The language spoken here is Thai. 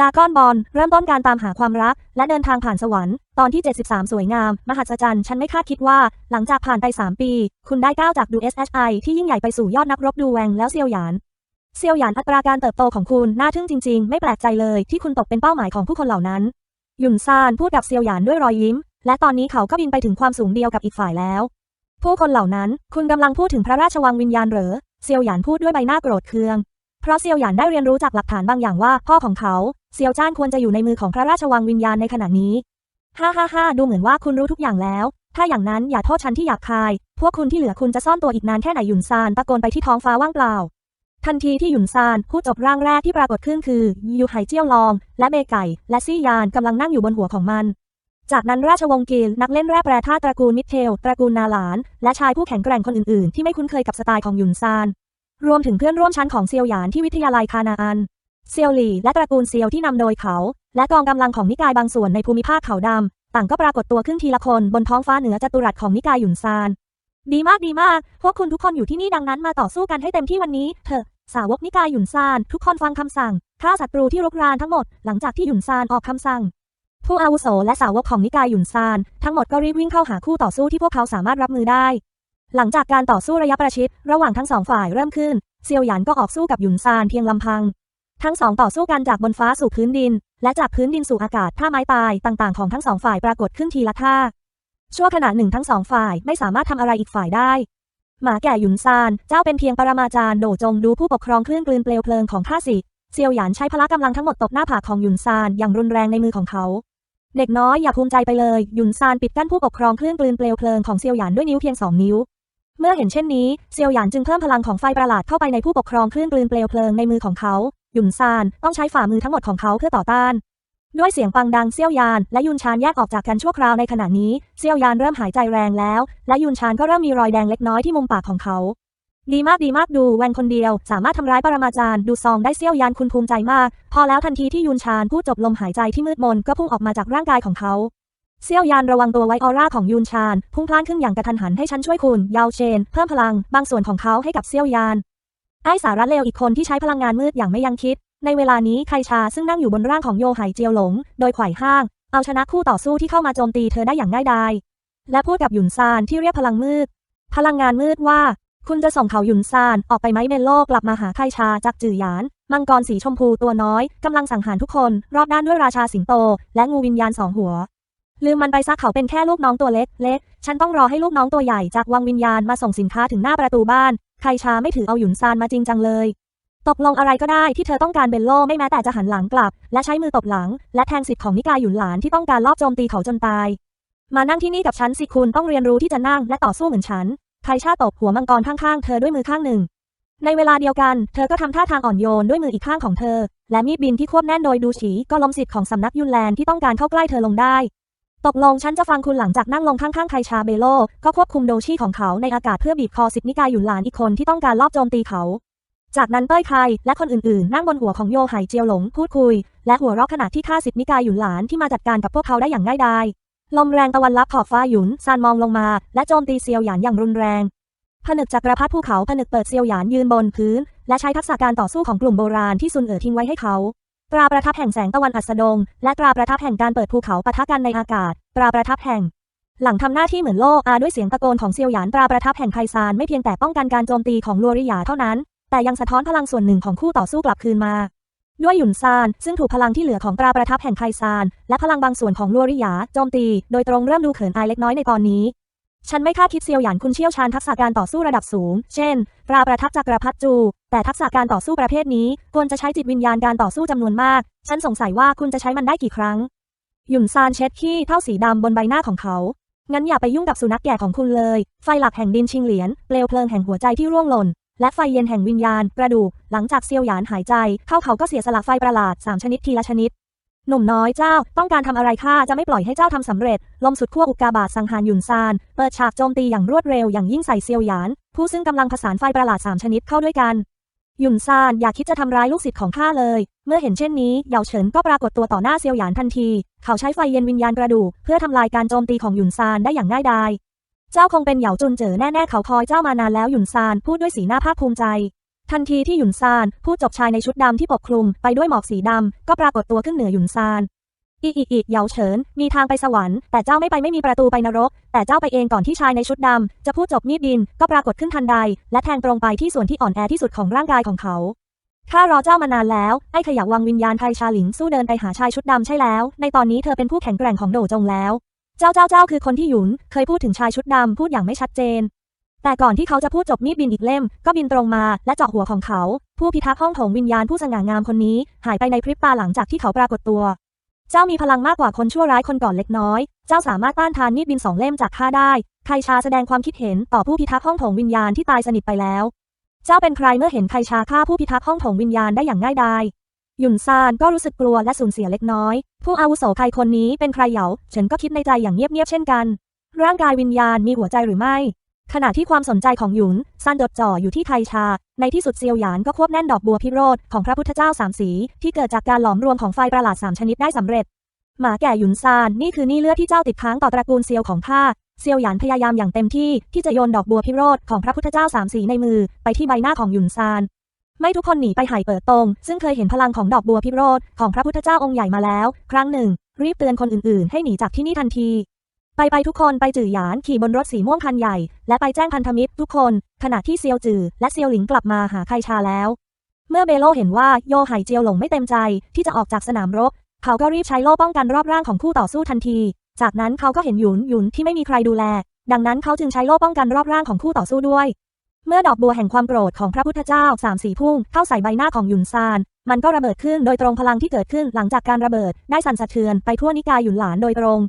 ดากอนบอลเริ่มต้นการตามหาความรัก และเดินทางผ่านสวรรค์ ตอนที่ 73 สวยงาม มหัศจรรย์ ฉันไม่คาดคิดว่า หลังจากผ่านไป 3 ปี คุณได้ก้าวจากดู SHI ที่ยิ่งใหญ่ไปสู่ยอดนักรบดูแวงแล้วเซียวหยาน เซียวหยานอัตราการเติบโตของคุณน่าทึ่งจริง ๆ ไม่แปลกใจเลยที่คุณตกเป็นเป้าหมายของผู้คนเหล่านั้น หยุนซานพูดกับเซียวหยานด้วยรอยยิ้ม และตอนนี้เขาก็บินไปถึงความสูงเดียวกับอีกฝ่ายแล้ว ผู้คนเหล่านั้น คุณกำลังพูดถึงพระราชวังวิญญาณเหรอ เซียวหยานพูดด้วยใบหน้าโกรธเคือง เพราะเซียวหยานได้เรียนรู้จากหลักฐานบางอย่างว่าพ่อของเขา เซียวจ้านควรจะอยู่ในมือของพระราชวังวิญญาณในขณะนี้ ฮ่าฮ่าฮ่าดูเหมือนว่าคุณรู้ทุกอย่างแล้ว ถ้าอย่างนั้นอย่าโทษฉันที่หยาบคาย พวกคุณที่เหลือคุณจะซ่อนตัวอีกนานแค่ไหนหยุนซานตะโกนไปที่ท้องฟ้าว่างเปล่า ทันทีที่หยุนซานพูดจบร่างแรกที่ปรากฏขึ้นคือยูไห่เจี้ยวลอง และเบไก่ และซี่ยานกำลังนั่งอยู่บนหัวของมัน จากนั้นราชวงศ์กิลนักเล่นแร่แปรธาตุตระกูลมิเทลตระกูลนาหลาน และชายผู้แข็งแกร่งคนอื่นๆ ที่ไม่คุ้นเคยกับสไตล์ของหยุนซานรวมถึงเพื่อนร่วมชั้นของเซียวหยานที่วิทยาลัยคานาอัน เซียวหลี่และตระกูลเซียวที่นำโดยเขา และกองกำลังของนิกายบางส่วนในภูมิภาคเขาดำต่างก็ปรากฏตัวขึ้นทีละคนบนท้องฟ้าเหนือจัตุรัสของนิกายหยุนซาน ดีมากดีมาก พวกคุณทุกคนอยู่ที่นี่ดังนั้นมาต่อสู้กันให้เต็มที่วันนี้เถอะสาวกนิกายหยุนซาน ทุกคนฟังคำสั่งฆ่าศัตรูที่รุกรานทั้งหมดหลังจากที่หยุนซานออกคำสั่ง ผู้อาวุโสและสาวกของนิกายหยุนซาน ทั้งหมดก็รีบวิ่งเข้าหาคู่ต่อสู้ที่พวกเขาสามารถรับมือได้ หลังจากการต่อสู้ระยะประชิดระหว่างทั้งสองฝ่ายเริ่มขึ้น เซียวหยานก็ออกสู้กับหยุนซานเพียงลำพัง ทั้งสองต่อสู้กันจากบนฟ้าสู่พื้นดิน และจากพื้นดินสู่อากาศท่าไม้ตายต่างๆของทั้งสองฝ่ายปรากฏขึ้นทีละท่า ชั่วขณะหนึ่งทั้งสองฝ่ายไม่สามารถทำอะไรอีกฝ่ายได้ หมาแก่หยุนซาน เจ้าเป็นเพียงปรมาจารย์โดจงดูผู้ปกครองคลื่นกลืนเปลวเพลิงของข้าสิเซียวหยานใช้พละกำลังทั้งหมดตบหน้าผากของหยุนซานอย่างรุนแรงในมือของเขา เด็กน้อยอย่าภูมิใจไปเลยหยุนซานปิดกั้นผู้ปกครองคลื่นกลืนเปลวเพลิงของเซียวหยานด้วยนิ้วเพียงสองนิ้วเมื่อเห็นเช่นนี้เซียวหยานจึงเพิ่มพลังของไฟประหลาดเข้าไปในผู้ปกครองคลื่นกลืนเปลวเพลิงในมือของเขา ยุนซาน ต้องใช้ฝ่ามือทั้งหมดของเขาเพื่อต่อต้าน ด้วยเสียงปังดังเซี่ยวยาน และยุนชานแยกออกจากกันชั่วคราวในขณะนี้เซี่ยวยานเริ่มหายใจแรงแล้ว และยุนชานก็เริ่มมีรอยแดงเล็กน้อยที่มุมปากของเขาดีมากดีมากดูแวนคนเดียว สามารถทำร้ายปรมาจารย์ดูซองได้เซี่ยวยานคุณภูมิใจมาก พอแล้วทันทีที่ยุนชานพูดจบลมหายใจที่มืดมนก็พุ่งออกมาจากร่างกายของเขาเซี่ยวยานระวังตัวไว้ออร่าของยุนชานพุ่งพล่านขึ้นอย่างกระทันหันให้ฉันช่วยคุณ ยาวเชน เพิ่มพลัง บางส่วนของเขาให้กับเซี่ยวยาน ไอ้สาระเลวอีกคนที่ใช้พลังงานมืดอย่างไม่ยังคิด ในเวลานี้ไคชาซึ่งนั่งอยู่บนร่างของโยไห่เจียวหลง โดยไขว่ห้าง เอาชนะคู่ต่อสู้ที่เข้ามาโจมตีเธอได้อย่างง่ายดายและพูดกับหยุนซานที่เรียกพลังมืด พลังงานมืดว่า คุณจะส่งเขาหยุนซานออกไปไหมเมนโลกลับมาหาไคชาจากจื่อหยาน มังกรสีชมพูตัวน้อยกำลังสังหารทุกคน รอบด้านด้วยราชาสิงโต และงูวิญญาณสองหัว ลืมมันไปซะเขาเป็นแค่ลูกน้องตัวเล็ก เล็ก ฉันต้องรอให้ลูกน้องตัวใหญ่จากวังวิญญาณมาส่งสินค้าถึงหน้าประตูบ้านไครชาไม่ถือเอาหยุนซานมาจริงจังเลย ตกลงอะไรก็ได้ที่เธอต้องการเบลโลไม่แม้แต่จะหันหลังกลับ และใช้มือตบหลัง และแทงสิทธิ์ของนิกายหยุนหลานที่ต้องการลอบโจมตีเขาจนตาย มานั่งที่นี่กับฉันสิคุณต้องเรียนรู้ที่จะนั่งและต่อสู้เหมือนฉันไคชาตบหัวมังกรข้างๆเธอด้วยมือข้างหนึ่ง ในเวลาเดียวกัน เธอก็ทำท่าทางอ่อนโยนด้วยมืออีกข้างของเธอ และมีดบินที่ควบแน่นโดยดูฉีก็ล้มสิทธิ์ของสำนักยุนแลนที่ต้องการเข้าใกล้เธอลงได้ ตกลงฉันจะฟังคุณหลังจากนั่งลงข้างๆไคชาเบโล ก็ควบคุมโดชีของเขาในอากาศเพื่อบีบคอสิทธินิกายหยุนหลานอีกคนที่ต้องการลอบโจมตีเขา จากนั้นเป้ยไคและคนอื่นๆ นั่งบนหัวของโยไห่เจียวหลงพูดคุย และหัวเราะขณะที่ฆ่าสิทธินิกายหยุนหลานที่มาจัดการกับพวกเขาได้อย่างง่ายดายลมแรงตะวันลับขอบฟ้าหยุนซานมองลงมาและโจมตีเซียวหยานอย่างรุนแรงผนึกจักรพรรดิภูเขาผนึกเปิดเซียวหยานยืนบนพื้น และใช้ทักษะการต่อสู้ของกลุ่มโบราณที่ซุนเอ๋อทิ้งไว้ให้เขา ตราประทับแห่งแสงตะวันอัสดง และตราประทับแห่งการเปิดภูเขาปะทะกันในอากาศ ตราประทับแห่ง หลังทำหน้าที่เหมือนโลอาด้วยเสียงตะโกนของเซียวหยานตราประทับแห่งไคซานไม่เพียงแต่ป้องกันการโจมตีของลัวริยาเท่านั้น แต่ยังสะท้อนพลังส่วนหนึ่งของคู่ต่อสู้กลับคืนมา ด้วยหยุนซาน ซึ่งถูกพลังที่เหลือของตราประทับแห่งไคซาน และพลังบางส่วนของลัวริยาโจมตี โดยตรงเริ่มดูเขินอายเล็กน้อยในตอนนี้ ฉันไม่คาดคิดเซียวหยานคุณเชี่ยวชาญทักษะการต่อสู้ระดับสูง เช่นตราประทับจักรพรรดิจู แต่ทักษะการต่อสู้ประเภทนี้ควรจะใช้จิตวิญญาณการต่อสู้จำนวนมาก ฉันสงสัยว่าคุณจะใช้มันได้กี่ครั้ง หยุนซานเช็ดขี้เท่าสีดำบนใบหน้าของเขา งั้นอย่าไปยุ่งกับสุนัขแก่ของคุณเลย ไฟหลักแห่งดินชิงเหลียนเปลวเพลิงแห่งหัวใจที่ร่วงหล่น และไฟเย็นแห่งวิญญาณ กระดูก หลังจากเซียวหยานหายใจ เข้าเขาก็เสียสละไฟประหลาดสามชนิดทีละชนิด หนุ่มน้อยเจ้า ต้องการทำอะไรข้าจะไม่ปล่อยให้เจ้าทำสำเร็จ ลมสุดขั้วอุกกาบาตสังหารหยุนซาน เปิดฉากโจมตีอย่างรวดเร็วอย่างยิ่งใส่เซียวหยาน ผู้ซึ่งกำลังผสานไฟประหลาดสามชนิดเข้าด้วยกันหยุนซานอย่าคิดจะทำร้ายลูกศิษย์ของข้าเลย เมื่อเห็นเช่นนี้เหยาเฉินก็ปรากฏตัวต่อหน้าเซียวหยานทันที เขาใช้ไฟเย็นวิญญาณกระดูกเพื่อทำลายการโจมตีของหยุนซานได้อย่างง่ายดาย เจ้าคงเป็นเหยาจุนเจ๋อแน่ๆเขาคอยเจ้ามานานแล้วหยุนซานพูดด้วยสีหน้าภาคภูมิใจ ทันทีที่หยุนซาน ผู้จบชายในชุดดำที่ปกคลุมไปด้วยหมอกสีดำ ก็ปรากฏตัวขึ้นเหนือหยุนซาน อีอีอีเหยาเฉิน มีทางไปสวรรค์ แต่เจ้าไม่ไปไม่มีประตูไปนรก แต่เจ้าไปเองก่อนที่ชายในชุดดำ จะพูดจบมีดบิน ก็ปรากฏขึ้นทันใด และแทงตรงไปที่ส่วนที่อ่อนแอที่สุดของร่างกายของเขาข้ารอเจ้ามานานแล้ว ไอ้ขยักวังวิญญาณไทยชาหลิงสู้เดินไปหาชายชุดดำใช่แล้ว ในตอนนี้เธอเป็นผู้แข็งแกร่งของโดจงแล้ว เจ้าเจ้าเจ้าคือคนที่หยุน เคยพูดถึงชายชุดดำพูดอย่างไม่ชัดเจน แต่ก่อนที่เขาจะพูดจบมีดบินอีกเล่ม ก็บินตรงมาและเจาะหัวของเขา ผู้พิทักษ์ห้องโถงวิญญาณผู้สง่างามคนนี้ หายไปในพริบตาหลังจากที่เขาปรากฏตัว เจ้ามีพลังมากกว่าคนชั่วร้ายคนก่อนเล็กน้อย เจ้าสามารถต้านทานมีดบินสองเล่มจากข้าได้ไคชาแสดงความคิดเห็นต่อผู้พิทักษ์ห้องโถงวิญญาณที่ตายสนิทไปแล้ว เจ้าเป็นใครเมื่อเห็นไคชาฆ่าผู้พิทักษ์ห้องโถงวิญญาณได้อย่างง่ายดายหยุนซานก็รู้สึกกลัวและสูญเสียเล็กน้อย ผู้อาวุโสใครคนนี้เป็นใครเหยาฉินก็คิดในใจอย่างเงียบๆเช่นกัน ร่างกายวิญญาณมีหัวใจหรือไม่ ขณะที่ความสนใจของหยุนซานจดจ่ออยู่ที่ไคชา ในที่สุดเซียวหยานก็ควบแน่นดอกบัวพิโรธของพระพุทธเจ้าสามสี ที่เกิดจากการหลอมรวมของไฟประหลาดสามชนิดได้สำเร็จ หมาแก่หยุนซานนี่คือนี่เลือดที่เจ้าติดค้างต่อตระกูลเซียวของข้าเซียวหยานพยายามอย่างเต็มที่ที่จะโยนดอกบัวพิโรธของพระพุทธเจ้าสามสีในมือ ไปที่ใบหน้าของหยุนซานไม่ทุกคนหนีไปไหเปิดตรง ซึ่งเคยเห็นพลังของดอกบัวพิโรธของพระพุทธเจ้าองค์ใหญ่มาแล้ว ครั้งหนึ่ง รีบเตือนคนอื่นๆ ให้หนีจากที่นี่ทันที ไปไปทุกคนไปจื่อหยานขี่บนรถสีม่วงคันใหญ่ และไปแจ้งพันธมิตรทุกคน ขณะที่เซียวจือและเซียวหลิงกลับมาหาไคชาแล้ว เมื่อเบโลเห็นว่าโยไห่เจียวหลงไม่เต็มใจ ที่จะออกจากสนามรบ เขาก็รีบใช้โล่ป้องกันรอบร่างของคู่ต่อสู้ทันที จากนั้นเขาก็เห็นหยุนหยุนที่ไม่มีใครดูแล ดังนั้นเขาจึงใช้โล่ป้องกันรอบร่างของคู่ต่อสู้ด้วย เมื่อดอกบัวแห่งความโกรธของพระพุทธเจ้าสามสีพุ่งเข้าใส่ใบหน้าของหยุนซาน มันก็ระเบิดขึ้นโดยตรงพลังที่เกิดขึ้นหลังจากการระเบิด ได้สั่นสะเทือนไปทั่วนิกายหยุนหลานโดยตรง